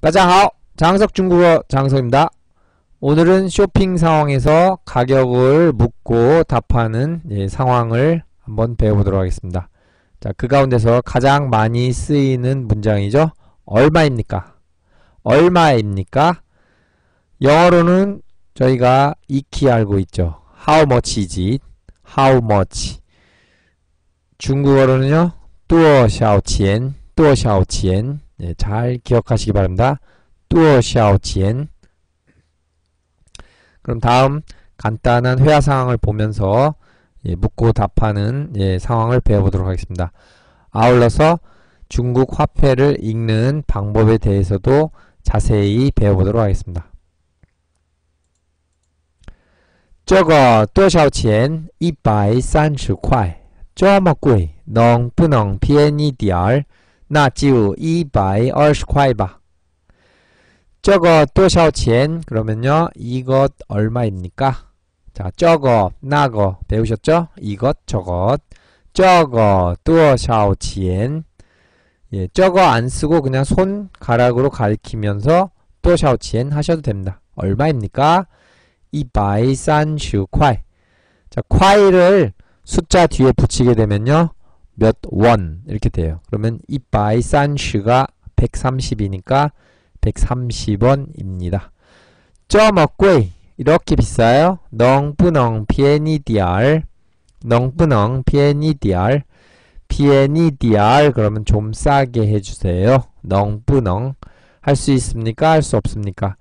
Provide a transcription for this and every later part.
大家好 장석 중국어 장석입니다. 오늘은 쇼핑 상황에서 가격을 묻고 답하는 예, 상황을 한번 배워보도록 하겠습니다. 자, 그 가운데서 가장 많이 쓰이는 문장이죠. 얼마입니까? 얼마입니까? 영어로는 저희가 익히 알고 있죠. How much is it? How much? 중국어로는요. 多少钱?多少钱? 예, 잘 기억하시기 바랍니다. 多少钱? 그럼 다음 간단한 회화 상황을 보면서 예, 묻고 답하는 예, 상황을 배워보도록 하겠습니다. 아울러서 중국 화폐를 읽는 방법에 대해서도 자세히 배워보도록 하겠습니다. 这个多少钱？一百三十块，这么贵，能不能便宜点儿？ 那就一百二十块吧。 저거 多少钱? 그러면요. 이것 얼마입니까? 자, 저거, 나거 배우셨죠? 이것, 저것. 저거 多少钱? 예, 저거 안 쓰고 그냥 손가락으로 가리키면서 多少钱 하셔도 됩니다. 얼마입니까? 230块. 자, 콰이를 숫자 뒤에 붙이게 되면요. 몇 원 이렇게 돼요. 그러면 이 바이산슈가 130이니까 130원입니다. 쩌먹구이 이렇게 비싸요? 넝부넝 비에니디알 넝부넝 비에니디알 비에니디알 그러면 좀 싸게 해주세요. 넝부넝 할 수 있습니까? 할 수 없습니까?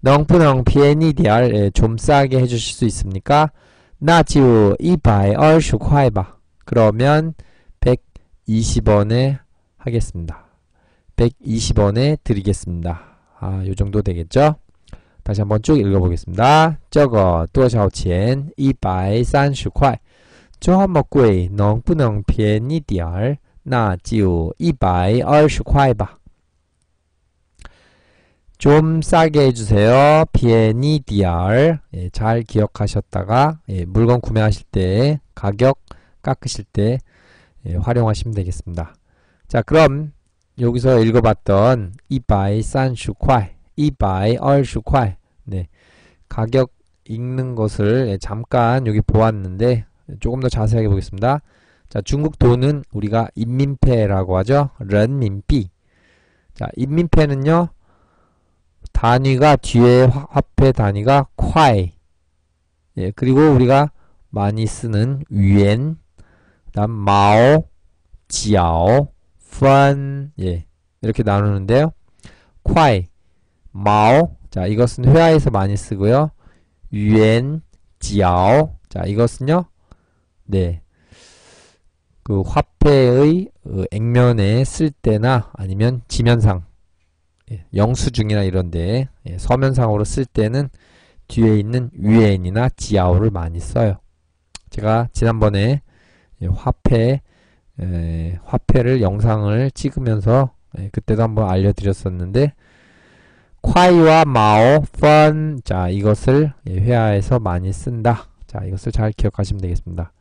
넝부넝 비에니디알 예, 좀 싸게 해주실 수 있습니까? 나지우 이바이 얼슈 콰이바 그러면 120원에 하겠습니다. 120원에 드리겠습니다. 아, 요 정도 되겠죠? 다시 한번 쭉 읽어보겠습니다. 这个多少钱?130块. 这么贵,能不能便宜点儿?那就120块吧. 좀 싸게 해주세요. 便宜点儿. 예, 잘 기억하셨다가 예, 물건 구매하실 때 가격 깎으실 때 예, 활용하시면 되겠습니다. 자, 그럼 여기서 읽어봤던 230块, 220块 네, 가격 읽는 것을 예, 잠깐 여기 보았는데 조금 더 자세하게 보겠습니다. 자, 중국 돈은 우리가 인민폐라고 하죠. 런민비. 자, 인민폐는요. 단위가 뒤에 화, 화폐 단위가 콰이. 예, 그리고 우리가 많이 쓰는 위엔, 그 다음 마오, 지아오, 펀, 예, 이렇게 나누는데요. 콰이, 마오, 자, 이것은 회화에서 많이 쓰고요. 위엔, 지아오, 자, 이것은요. 네, 그 화폐의 그 액면에 쓸 때나 아니면 지면상, 예, 영수증이나 이런데 예, 서면상으로 쓸 때는 뒤에 있는 위엔이나 지아오를 많이 써요. 제가 지난번에 예, 화폐 에, 화폐를 영상을 찍으면서 예, 그때도 한번 알려드렸었는데 콰이와 마오, 펀, 자 이것을 예, 회화에서 많이 쓴다. 자 이것을 잘 기억하시면 되겠습니다.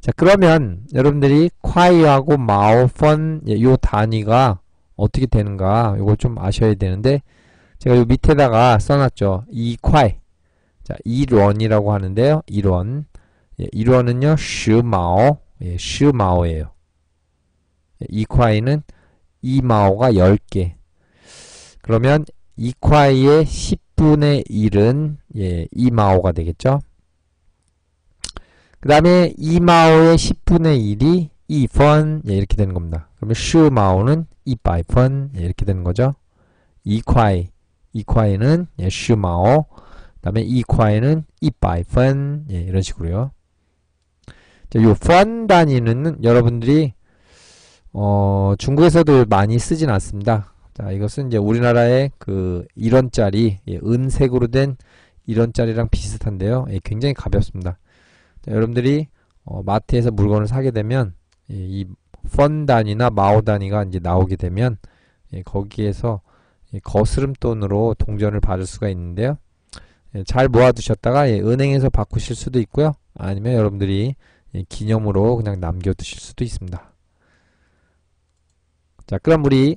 자 그러면 여러분들이 콰이하고 마오, 펀, 예, 요 단위가 어떻게 되는가 이걸 좀 아셔야 되는데 제가 요 밑에다가 써놨죠. 이콰이 자 1원이라고 하는데요. 1원 예, 1원은요. 슈마오 예, 슈마오예요. 예, 이콰이는 이마오가 10개 그러면 이콰이의 10분의 1은 예, 이마오가 되겠죠. 그 다음에 이마오의 10분의 1이 2펀 예, 이렇게 되는 겁니다. 그러면 슈마오는 200펀 예, 이렇게 되는 거죠. 이콰이 이콰이는 예, 슈마오 그 다음에 이콰이는 200펀 예, 이런 식으로요. 자, 요펀 단위는 여러분들이 어, 중국에서도 많이 쓰진 않습니다. 자, 이것은 이제 우리나라의 그 1원짜리 예, 은색으로 된 1원짜리랑 비슷한데요. 예, 굉장히 가볍습니다. 자, 여러분들이 어, 마트에서 물건을 사게 되면 예, 이펀 단위나 마오 단위가 이제 나오게 되면 예, 거기에서 예, 거스름 돈으로 동전을 받을 수가 있는데요. 예, 잘 모아두셨다가 예, 은행에서 바꾸실 수도 있고요. 아니면 여러분들이 예, 기념으로 그냥 남겨두실 수도 있습니다. 자, 그럼 우리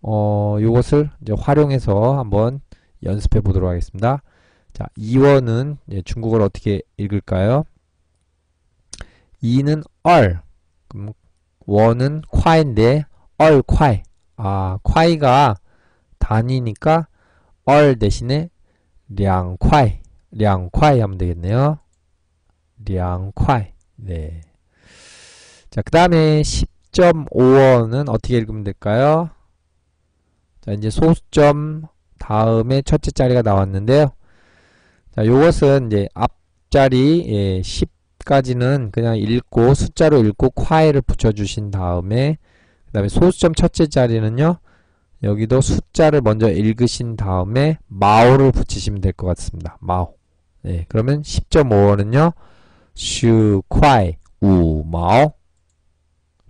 어, 요것을 이제 활용해서 한번 연습해 보도록 하겠습니다. 자, 2원은 중국어를 어떻게 읽을까요? 2는 얼, 그럼 원은 콰인데 얼 콰이. 아, 콰이가 단위니까 얼 대신에 량 콰이, 량 콰이 하면 되겠네요. 량 콰이. 네. 자, 그 다음에 10.5원은 어떻게 읽으면 될까요? 자, 이제 소수점 다음에 첫째 자리가 나왔는데요. 자, 요것은 이제 앞자리 예, 10까지는 그냥 읽고 숫자로 읽고 콰이를 붙여주신 다음에 그 다음에 소수점 첫째 자리는요. 여기도 숫자를 먼저 읽으신 다음에 마오를 붙이시면 될 것 같습니다. 마오. 네, 그러면 10.5원은요. 슈 콰이 우 마오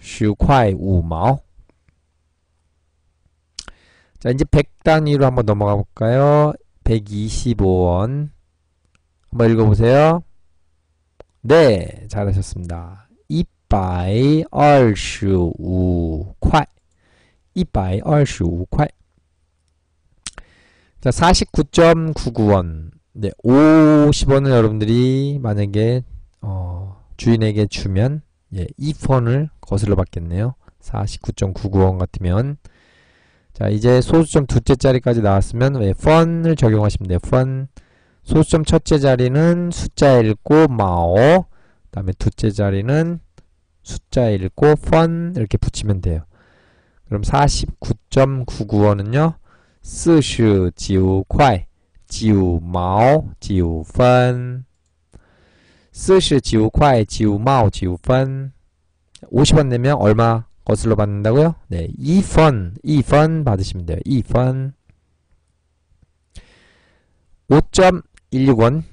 슈 콰이 우 마오 자, 이제 100단위로 한번 넘어가 볼까요? 125원. 한번 읽어보세요. 네, 잘하셨습니다. 125块. 125块. 자, 49.99원. 네, 50원을 여러분들이 만약에 어, 주인에게 주면 예, 2펀을 거슬러 받겠네요. 49.99원 같으면 자 이제 소수점 두째 자리까지 나왔으면 왜 펀을 적용하시면 돼요. 펀 소수점 첫째 자리는 숫자 읽고 마오 그 다음에 두째 자리는 숫자 읽고 펀 이렇게 붙이면 돼요. 그럼 49.99원은요. 스시 지우 콰이 지우 마오 지우 펀 스시 지우 콰이 지우 마오 지우 펀 50원 내면 얼마 거슬러 받는다고요? 네, 2펀, 2펀 받으시면 돼요. 2펀 5.16원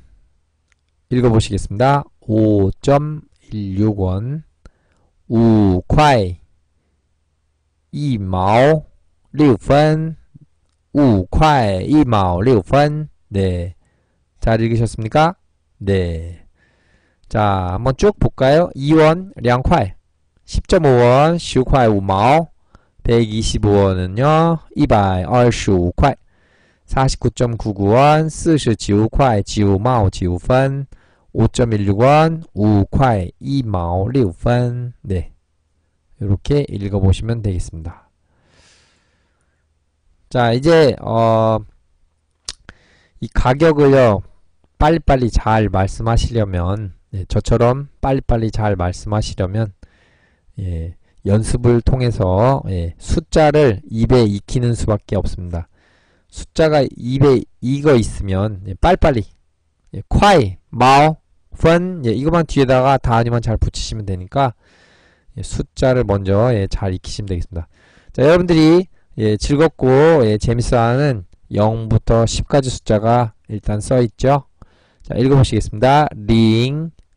읽어보시겠습니다. 5.16원 5块 1毛 6분 5块 1毛 6분 네. 잘 읽으셨습니까? 네. 자, 한번 쭉 볼까요? 2원 2块 10.5원 10块 5毛 125원은요 125块 49.99원 49块 95毛 95분 5.16원 5块 2毛 6분 네 이렇게 읽어보시면 되겠습니다. 자 이제 어, 이 가격을요 빨리빨리 잘 말씀하시려면 네, 저처럼 빨리빨리 잘 말씀하시려면 예, 연습을 통해서 예, 숫자를 입에 익히는 수밖에 없습니다. 숫자가 입에 익어 있으면 예, 빨리빨리 예, 콰이, 마오, 펀 예, 이것만 뒤에다가 단위만 잘 붙이시면 되니까 예, 숫자를 먼저 예, 잘 익히시면 되겠습니다. 자 여러분들이 예, 즐겁고 예, 재밌어하는 0부터 10까지 숫자가 일단 써있죠. 자 읽어보시겠습니다. 링,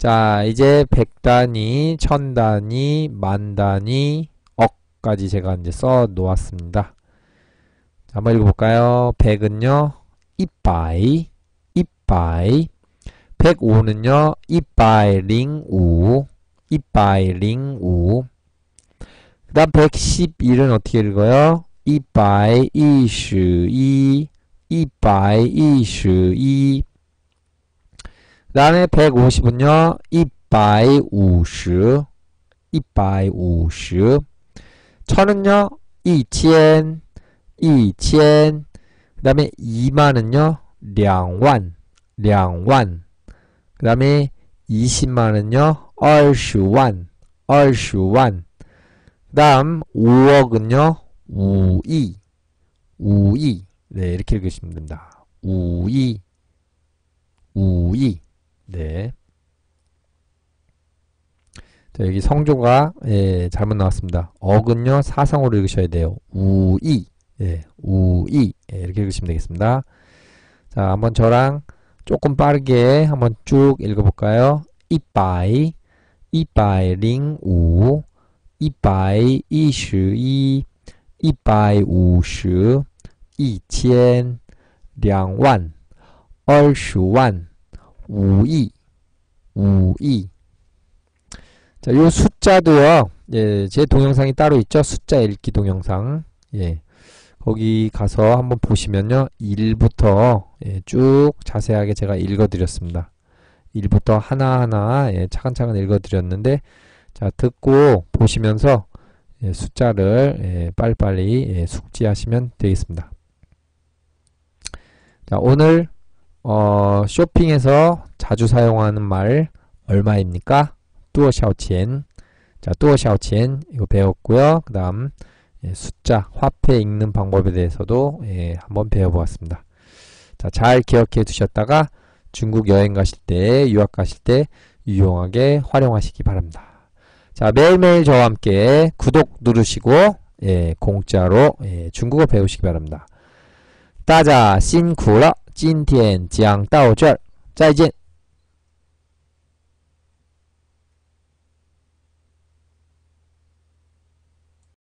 자, 이제 100단위, 1000단위, 만단위, 까지 제가 이제 써 놓았습니다. 한번 읽어볼까요? 100은요, 이빠이, 이빠이. 105는요, 이빠이 링우, 이빠이 링우. 그 다음 111은 어떻게 읽어요? 이빠이 이슈이, 이빠이 이슈이. 그 다음에 150은요, 이빠이 우시, 이빠이 우시. 천은요, 2千, 2千. 그 다음에 2만은요, 2만, 2만. 그 다음에 20만은요, 20만, 20만. 그 다음 5억은요, 5이, 5이. 네, 이렇게 읽으시면 됩니다. 5이, 5이. 네. 자, 여기 성조가 예, 잘못 나왔습니다. 억은요 사성으로 읽으셔야 돼요. 우이 예, 우이 예, 이렇게 읽으시면 되겠습니다. 자, 한번 저랑 조금 빠르게 한번 쭉 읽어볼까요? 이빠이, 이빠이 링우, 이빠이 이십이, 이빠이 우십, 이천, 两万, 20만, 5이, 5이. 자, 요 숫자도요. 예, 제 동영상이 따로 있죠. 숫자 읽기 동영상. 예. 거기 가서 한번 보시면요. 1부터 예, 쭉 자세하게 제가 읽어 드렸습니다. 1부터 하나하나 예, 차근차근 읽어 드렸는데 자 듣고 보시면서 예, 숫자를 예, 빨리빨리 예, 숙지하시면 되겠습니다. 자 오늘 어, 쇼핑에서 자주 사용하는 말 얼마입니까? 뚜어샤오첸 자, 뚜어샤오첸 이거 배웠고요. 그 다음 예, 숫자, 화폐 읽는 방법에 대해서도 예, 한번 배워보았습니다. 자, 잘 기억해 두셨다가 중국 여행 가실 때, 유학 가실 때 유용하게 활용하시기 바랍니다. 자, 매일매일 저와 함께 구독 누르시고 예, 공짜로 예, 중국어 배우시기 바랍니다. 따자, 신쿠러 今天讲到这儿，再见。